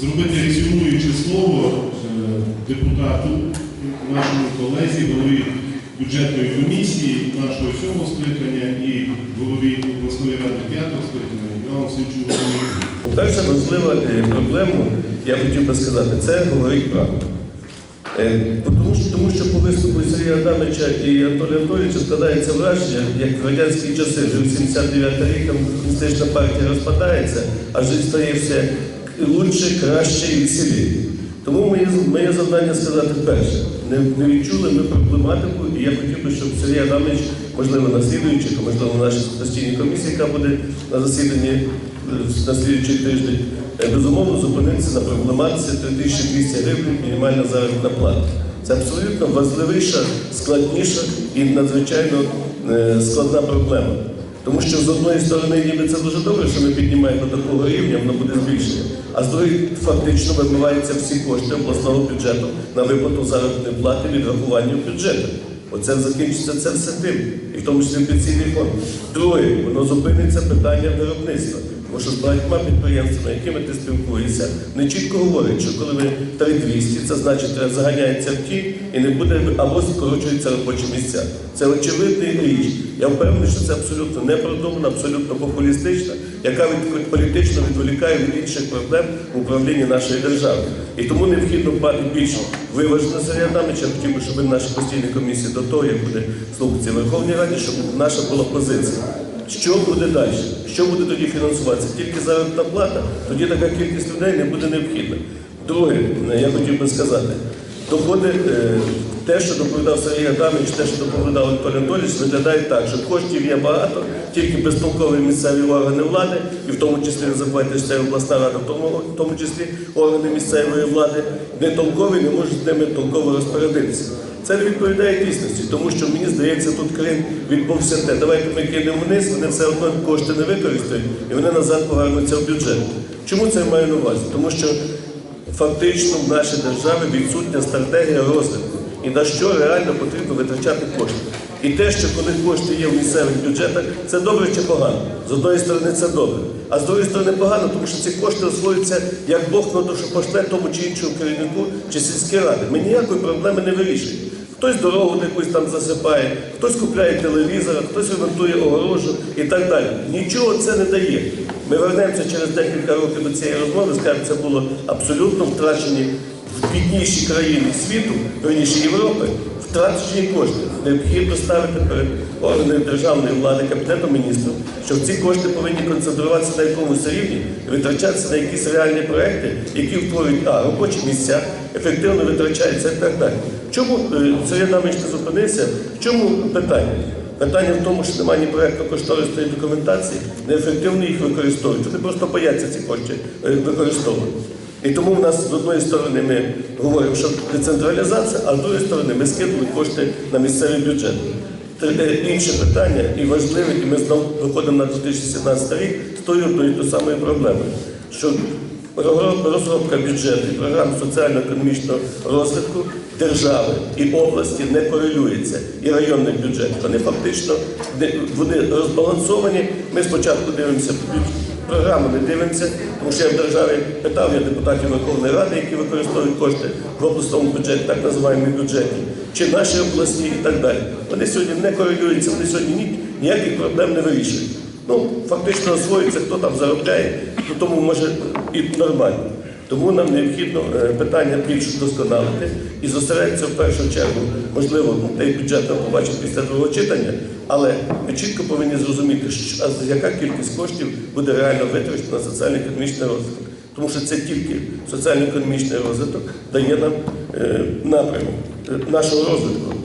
зробити резюмуюче слово е, депутату, нашому колезі, голові бюджетної комісії нашого сьомого скликання і голові обласної ради п'ятого скликання Івану Голові. Перша важлива е, проблема, я хотів би сказати, це говорить правду. Е, Тому що, тому що по виступу Сергія Адамовича і Анатолія Анатолійовича складається враження, як в радянські часи, вже в 79 рік комуністична партія розпадається, а життя стає все лучше, краще і веселіше. Тому моє, моє завдання сказати перше. Не, не відчули ми проблематику, і я хотів би, щоб Сергій Адамович, можливо, на слідуючих, а можливо, на нашій постійній комісії, яка буде на засіданні е, на слідуючий тиждень, е, безумовно зупинитися на проблематиці 3200 гривень мінімальна заробітна плата. Це абсолютно важливіша, складніша і надзвичайно е, складна проблема. Тому що з одної сторони ніби це дуже добре, що ми піднімаємо до такого рівня, воно буде збільшення. А з другої фактично вимиваються всі кошти обласного бюджету на виплату заробітної плати відрахування в бюджету. Оце закінчиться це все тим, і в тому числі пенсійний фонд. Друге, воно зупиниться питання виробництва. Тому що з багатьма підприємствами, якими ти спілкуєшся, не чітко говорять, що коли ви 3200, це значить е, заганяється в ті і не буде або скорочуються робочі місця. Це очевидний річ. Я впевнений, що це абсолютно непродумана, абсолютно популістична, яка від політично відволікає від інших проблем в управлінні нашої держави. І тому необхідно дбати більш виважено Сергія Адамовича. Я хотів би, щоб ви на нашій постійній комісії до того, як буде слухатися Верховній Раді, щоб наша була позиція. Що буде далі? Що буде тоді фінансуватися? Тільки заробітна плата, тоді така кількість людей не буде необхідна. Друге, я хотів би сказати, доходи, е, те, що доповідав Сергій Адамович, те, що доповідав Анатолій Анатолійович, виглядає так, що коштів є багато, тільки безтолкові місцеві органи влади, і в тому числі не забувайте, що це обласна рада, в тому, в тому числі органи місцевої влади, не толкові, не можуть з ними толково розпорядитися. Це не відповідає дійсності, тому що мені здається, тут Крим відбувся те. Давайте ми кинемо вниз, вони все одно кошти не використають, і вони назад повернуться в бюджет. Чому це я маю на увазі? Тому що фактично в нашій державі відсутня стратегія розвитку і на що реально потрібно витрачати кошти. І те, що коли кошти є в місцевих бюджетах, це добре чи погано. З одної сторони це добре, а з другої сторони погано, тому що ці кошти освоюються як Бог на душу пошле тому чи іншому керівнику чи сільській ради. Ми ніякої проблеми не вирішуємо. Хтось дорогу якусь там засипає, хтось купляє телевізор, хтось ремонтує огорожу і так далі. Нічого це не дає. Ми вернемося через декілька років до цієї розмови, скажемо, це було абсолютно втрачені бідніші країни світу, верніше Європи, втрачені кошти. Необхідно ставити перед органами державної влади, Кабінетом міністрів, що ці кошти повинні концентруватися на якомусь рівні, витрачатися на якісь реальні проекти, які втворюють а, робочі місця, ефективно витрачаються і так далі. Чому Сергій Адамович не зупинився? В чому питання? Питання в тому, що немає ні проєктно-кошторисної документації, неефективно їх використовують. Вони просто бояться ці кошти е, використовувати. І тому в нас з одної сторони ми говоримо, що децентралізація, а з другої сторони ми скидали кошти на місцевий бюджет. Е, Інше питання і важливе, і ми знову виходимо на 2017 рік з тою одною тою самою проблемою, що розробка бюджету і програм соціально-економічного розвитку держави і області не корелюється, і районних бюджетів. Вони фактично вони розбалансовані. Ми спочатку дивимося бю- програму, не дивимося, тому що я в державі питав я депутатів Верховної Ради, які використовують кошти в обласному бюджеті, так називаємо бюджеті, чи наші обласні і так далі. Вони сьогодні не корелюються, вони сьогодні ні- ніяких проблем не вирішують. Ну, фактично освоюється, хто там заробляє, то тому може і нормально. Тому нам необхідно е, питання більш вдосконалити і зосередитися в першу чергу, можливо, той бюджет нам побачить після другого читання, але ми чітко повинні зрозуміти, що, яка кількість коштів буде реально витрачена на соціально-економічний розвиток. Тому що це тільки соціально-економічний розвиток дає нам е, напрямок е, нашого розвитку.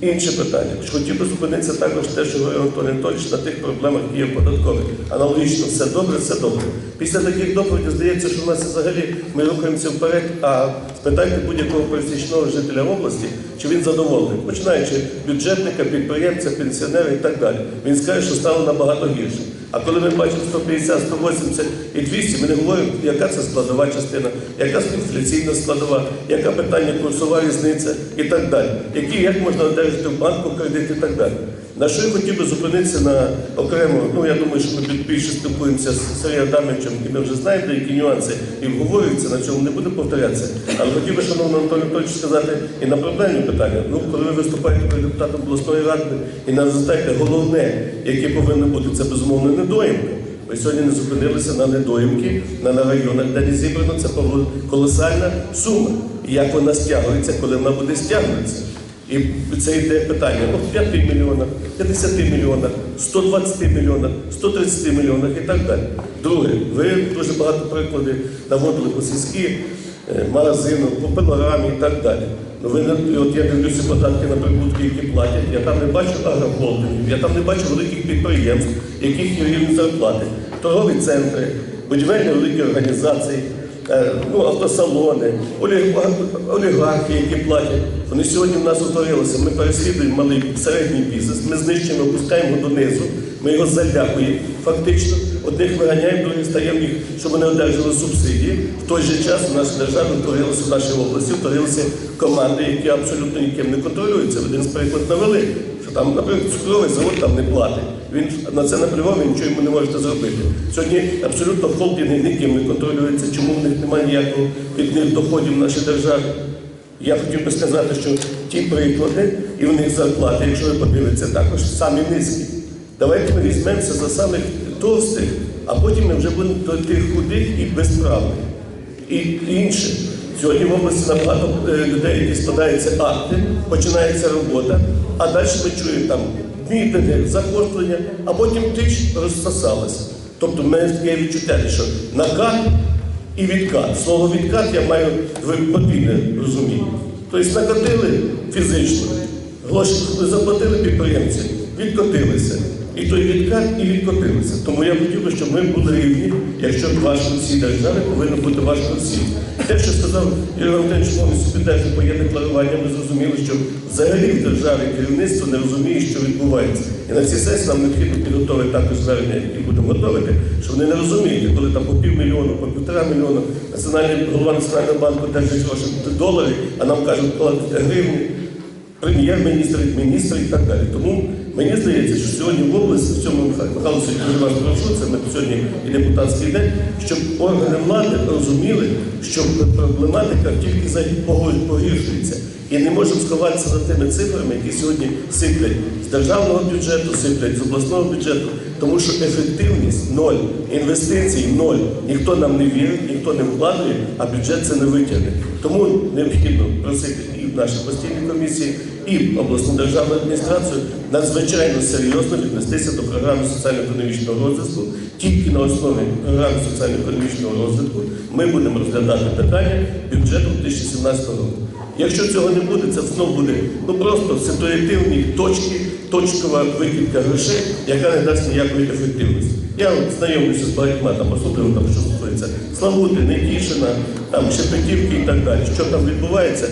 Інше питання. Хотів би зупинитися також те, що говорив Антон Анатолійович, на тих проблемах, які є податкові. Аналогічно, все добре, все добре. Після таких доповідей здається, що в нас взагалі ми рухаємося вперед, а спитайте будь-якого пересічного жителя області, чи він задоволений, починаючи бюджетника, підприємця, пенсіонера і так далі. Він скаже, що стало набагато гірше. А коли ми бачимо 150, 180 і 200, ми не говоримо, яка це складова частина, яка інфляційна складова, яка питання курсова різниця і так далі. Які, як можна одержати в банку кредит і так далі. На що я хотів би зупинитися на окремо, ну я думаю, що ми більше спілкуємося з Сергієм Адамовичем, і ми вже знаємо деякі нюанси і обговорюються, на цьому не буде повторятися. Але хотів би, шановний Анатолій Анатолійович, сказати і на проблемні питання. Ну, коли ви виступаєте перед депутатом обласної ради і називаєте головне, яке повинно бути, це безумовно недоїмка. Ви сьогодні не зупинилися на недоїмки, на, на районах, де не зібрано, це колосальна сума. І як вона стягується, коли вона буде стягуватися. І це йде питання о 5 мільйонах, 50 мільйонах, 120 мільйонах, 130 мільйонах і так далі. Друге, ви дуже багато прикладів наводили по сільські е, магазини, по пилорамі і так далі. Ну ви от я дивлюся податки на прибутки, які платять. Я там не бачу агрохолдингів, я там не бачу великих підприємств, яких є рівні зарплати, торгові центри, будівельні великі організації, ну, автосалони, олігархи, які платять. Вони сьогодні в нас утворилися. Ми переслідуємо малий середній бізнес, ми знищуємо, опускаємо донизу, ми його залякуємо фактично. Одних виганяємо, других стаємо їх, щоб вони одержали субсидії. В той же час в нашій державі утворилися в нашій області, утворилися команди, які абсолютно ніким не контролюються. Один з приклад навели, там, наприклад, цукровий завод там не платить. Він на це наплював, і нічого йому не можете зробити. Сьогодні абсолютно холдинги ніким не контролюються, чому в них немає ніякого від них доходів в нашій державі. Я хотів би сказати, що ті приклади і в них зарплати, якщо ви подивитеся, також самі низькі. Давайте ми візьмемося за самих товстих, а потім ми вже будемо до тих худих і безправних. І інше. Сьогодні в області набагато е, людей, які складаються акти, починається робота, а далі ми чуємо там мітинги, захоплення, а потім тиш розсосалася. Тобто в мене таке відчуття, що накат і відкат. Слово відкат я маю подвійне розуміння. Тобто накатили фізично, гроші заплатили підприємці, відкотилися. І той відкат і відкотилися. Тому я хотів би, щоб ми були рівні, якщо важко всій державі, повинно бути важко всім. Те, що сказав Юрій Валентинович, повністю підтверджую по є декларування, ми зрозуміли, що взагалі в державі керівництво не розуміє, що відбувається. І на цій сесії нам необхідно підготовити також звернення, які будемо готувати, що вони не розуміють, коли там по півмільйону, по півтора мільйона національний голова національного банку держить гроші в а нам кажуть, платити гривні прем'єр-міністр, міністр і так далі. Тому мені здається, що сьогодні в області, в цьому Михайло Сергійович вас прошу, це ми сьогодні і депутатський день, щоб органи влади розуміли, що проблематика тільки за- погіршується. І не можемо сховатися за тими цифрами, які сьогодні сиплять з державного бюджету, сиплять з обласного бюджету, тому що ефективність ноль, інвестицій ноль. Ніхто нам не вірить, ніхто не вкладує, а бюджет це не витягне. Тому необхідно просити і в нашій постійній комісії, і обласну державну адміністрацію надзвичайно серйозно віднестися до програми соціально-економічного розвитку. Тільки на основі програми соціально-економічного розвитку ми будемо розглядати питання бюджету 2017 року. Якщо цього не буде, це знову буде ну просто ситуативні точки, точкова викидка грошей, яка не дасть ніякої ефективності. Я знайомлюся з багатьма там, особливо там, що стосується Славути, Нетішина, там Шепетівки і так далі. Що там відбувається?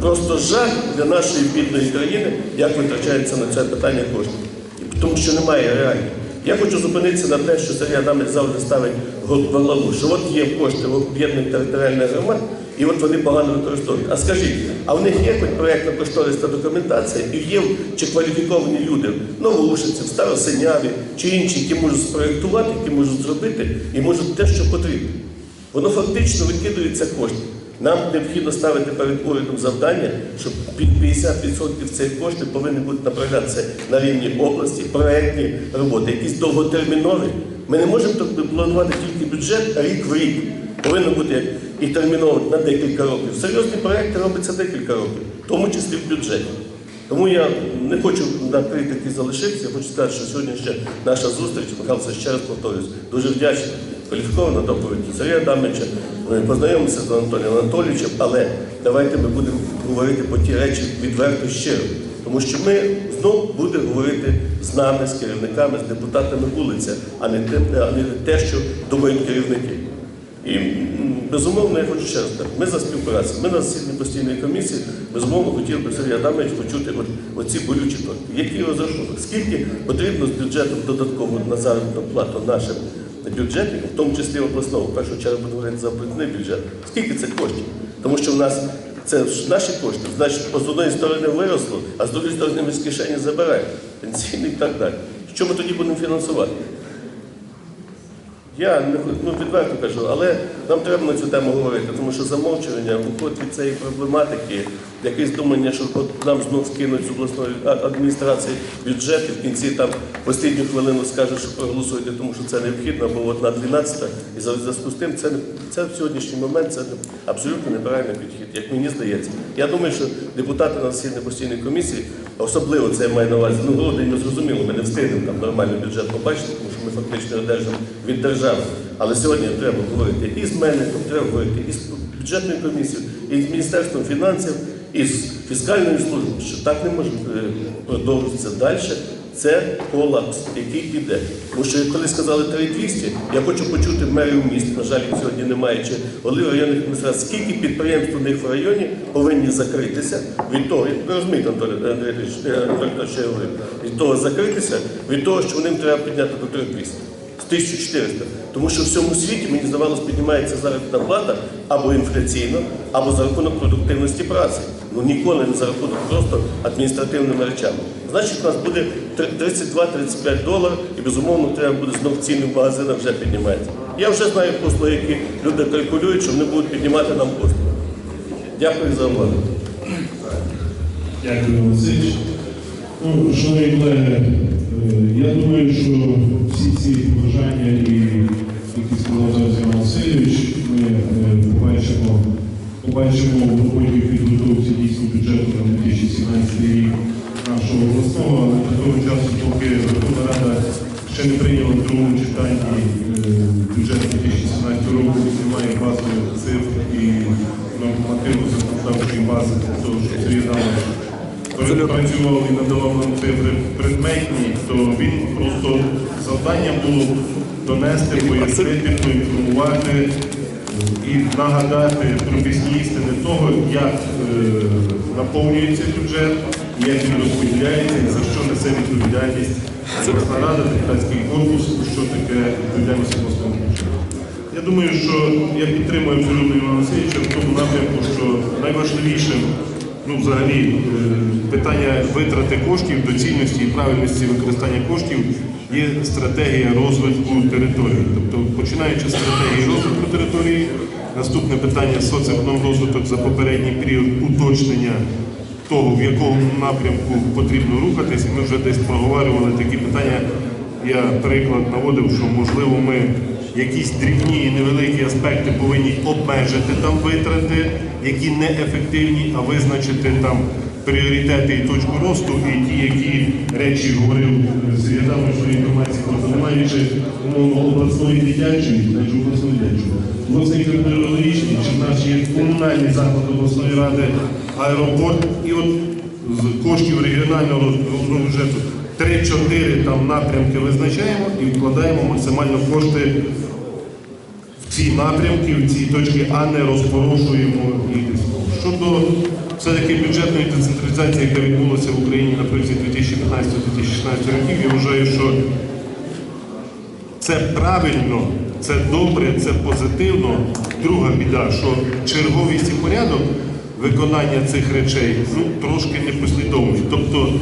Просто жах для нашої бідної країни, як витрачається на це питання кошти. Тому що немає реально. Я хочу зупинитися на те, що Сергій Адамович завжди ставить в голову, що от є кошти в об'єднаних територіальних громад, і от вони погано використовують. А скажіть, а в них є хоч проєктна кошторисна документація, і є чи кваліфіковані люди, новоушиці, старосиняві чи інші, які можуть спроєктувати, які можуть зробити і можуть те, що потрібно. Воно фактично викидується кошти. Нам необхідно ставити перед урядом завдання, щоб під 50% цих коштів повинні бути направлятися на рівні області, проектні роботи, якісь довготермінові. Ми не можемо планувати тільки бюджет рік в рік. Повинно бути і терміново на декілька років. Серйозні проекти робляться декілька років, в тому числі в бюджеті. Тому я не хочу на критики залишитися. Я хочу сказати, що сьогодні ще наша зустріч, Михайло, ще раз повторюсь, дуже вдячний. Кваліфікована доповідь Сергія Адамовича. Ми познайомимося з Анатолієм Анатолійовичем, але давайте ми будемо говорити по ті речі відверто щиро. Тому що ми знову будемо говорити з нами, з керівниками, з депутатами вулиця, а не те, а не те, що думають керівники. І безумовно, я хочу ще раз сказати, ми за співпрацю, ми на засіданні постійної комісії, безумовно, хотів би Сергій Адамович почути от, оці болючі точки. Який розрахунок? Скільки потрібно з бюджету додатково на заробітну плату нашим бюджетникам, в тому числі обласного, в першу чергу буду говорити за обласний бюджет, скільки це коштів? Тому що в нас Це ж наші кошти. Значить, з одної сторони виросло, а з другої сторони ми з кишені забираємо. Пенсійний і так далі. Що ми тоді будемо фінансувати? Я не ну, відверто кажу, але нам треба на цю тему говорити, тому що замовчування виходить від цієї проблематики, якесь думання, що нам знов скинуть з обласної адміністрації бюджет і в кінці там в останню хвилину скажуть, що проголосуйте, тому що це необхідно, бо одна 12 і за зв'язку з тим це, це в сьогоднішній момент це абсолютно неправильний підхід, як мені здається. Я думаю, що депутати на засіданні постійної комісії, особливо це я маю на увазі, ну грудень ми зрозуміло, ми не встигнемо там нормальний бюджет побачити, тому що ми фактично одержимо від держави. Але сьогодні треба говорити і з менеджером, треба говорити і з бюджетною комісією, і з Міністерством фінансів, і з фіскальною службою, що так не може е, продовжитися далі. Це колапс, який піде. Тому що коли сказали 3200, я хочу почути мерів міст, на жаль, сьогодні немає, чи голів районних адміністрацій, скільки підприємств у них в районі повинні закритися від того, ви розумієте, Анатолій Андрійович, е, що я говорю, від того закритися, від того, що вони треба підняти до 3200. З 1400. Тому що в всьому світі, мені здавалось, піднімається заробітна плата або інфляційно, або за рахунок продуктивності праці. Ну ніколи не за рахунок просто адміністративними речами. Значить, у нас буде 32-35 доларів, і безумовно треба буде знов ціни в магазинах вже піднімається. Я вже знаю послуги, які люди калькулюють, що вони будуть піднімати нам послуги. Дякую за увагу. Дякую, Васильович. Ну, шановні колеги, я думаю, що всі ці побажання, і, які сказав зараз Іван Васильович, ми е, побачимо, побачимо в роботі підготовці дійсно бюджету на 2017 рік нашого обласного, але до того часу, поки Верховна Рада ще не прийняла в другому читанні е, бюджет 2017 року, немає базових цифр і нормативно законодавчої бази для того, щоб Сергій Адамович працював і надавав нам цифри предметні, то він просто завдання було донести, пояснити, поінформувати і нагадати професійні істини того, як е, наповнюється бюджет, як він розподіляється і за що несе відповідальність Верховна Рада, депутатський корпус, що таке відповідальність обласного бюджету. Я думаю, що я підтримую абсолютно Івана Васильовича в тому напрямку, що найважливішим, ну взагалі, е, питання витрати коштів, доцільності і правильності використання коштів є стратегія розвитку території. Тобто, починаючи з стратегії розвитку території, наступне питання соцекономрозвиток за попередній період уточнення того, в якому напрямку потрібно рухатись. Ми вже десь проговорювали такі питання. Я приклад наводив, що можливо ми якісь дрібні і невеликі аспекти повинні обмежити там витрати, які неефективні, а визначити там пріоритети і точку росту, і ті, які речі говорив Адамович в інформації, не маючи умовно обласної дитячої, значить обласної дитячої. Обласний кардіологічний, чи в нас є комунальний заклад обласної ради, аеропорт, і от з коштів регіонального бюджету 3-4 там напрямки визначаємо і вкладаємо максимально кошти ці напрямки, в ці точки, а не розпорошуємо їх. Щодо все-таки бюджетної децентралізації, яка відбулася в Україні на протязі 2015-2016 років, я вважаю, що це правильно, це добре, це позитивно. Друга біда, що черговість і порядок виконання цих речей ну, трошки непослідовний. Тобто,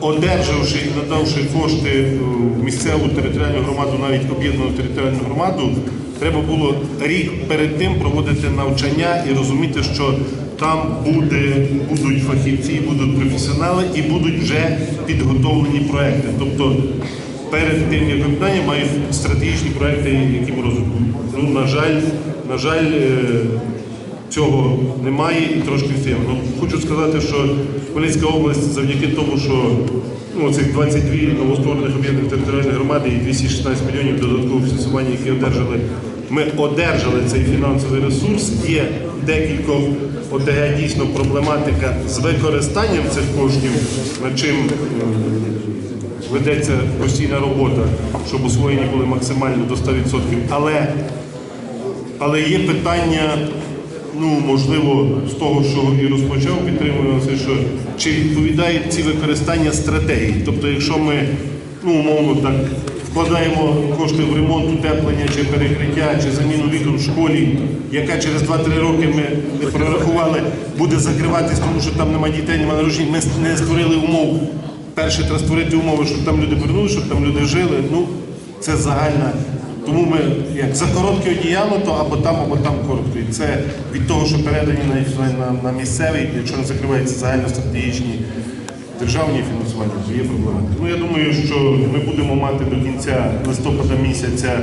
одержавши і надавши кошти е, в місцеву територіальну громаду, навіть об'єднану територіальну громаду, треба було рік перед тим проводити навчання і розуміти, що там буде, будуть фахівці, будуть професіонали і будуть вже підготовлені проекти. Тобто перед тим, як виконання, мають стратегічні проекти, які ми розвитку. Ну, на жаль, на жаль, е, цього немає і трошки всім. Ну, хочу сказати, що Хмельницька область завдяки тому, що ну, цих 22 новостворених об'єднаних територіальних громади і 216 мільйонів додаткового фінансування, які одержали, ми одержали цей фінансовий ресурс. Є декілька ОТГ дійсно проблематика з використанням цих коштів, над чим ведеться постійна робота, щоб освоєні були максимально до 100%. Але, але є питання, ну можливо, з того, що і розпочав, підтримую це, що чи відповідають ці використання стратегії. Тобто, якщо ми ну, умовно так вкладаємо кошти в ремонт, утеплення чи перекриття, чи заміну вікон в школі, яка через 2-3 роки ми не прорахували, буде закриватись, тому що там немає дітей, немає народжень. Ми не створили умов. Перше, треба створити умови, щоб там люди вернулися, щоб там люди жили. Ну, це загальна. Тому ми як за коротке одіяло, то або там, або там коротко. І це від того, що передані на, на, на місцевий, якщо не закриваються загальностратегічні державні фінансування, то є проблема. Ну я думаю, що ми будемо мати до кінця листопада місяця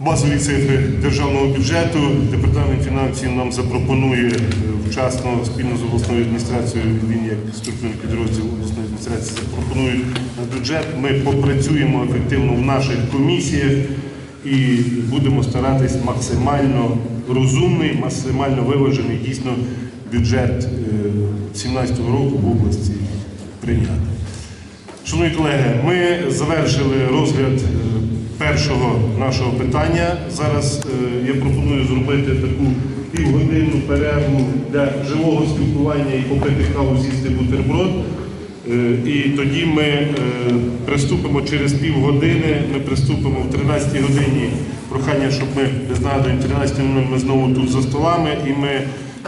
базові цифри державного бюджету. Департамент фінансів нам запропонує е, вчасно спільно з обласною адміністрацією. Він як структурний підрозділ обласної адміністрації запропонує бюджет. Ми попрацюємо ефективно в наших комісіях і будемо старатись максимально розумний, максимально виважений дійсно бюджет 2017 року в області прийняти. Шановні колеги, ми завершили розгляд е, першого нашого питання. Зараз е, я пропоную зробити таку півгодинну перерву для живого спілкування і попити каву, з'їсти бутерброд. Е, І тоді ми е, приступимо через півгодини, ми приступимо в 13 годині. Прохання, щоб ми без нагадувань 13.00 ми знову тут за столами. І ми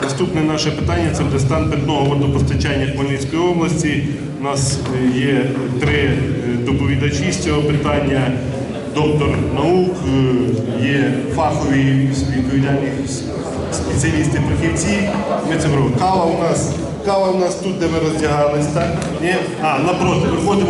наступне наше питання це буде стан питного водопостачання Хмельницької області. У нас е, є три е, доповідачі з цього питання. Доктор наук, е, є фахові відповідальні спеціалісти, фахівці. Ми це робимо. Кава у нас, кава у нас тут, де ми роздягались, так? А, напроти, виходимо.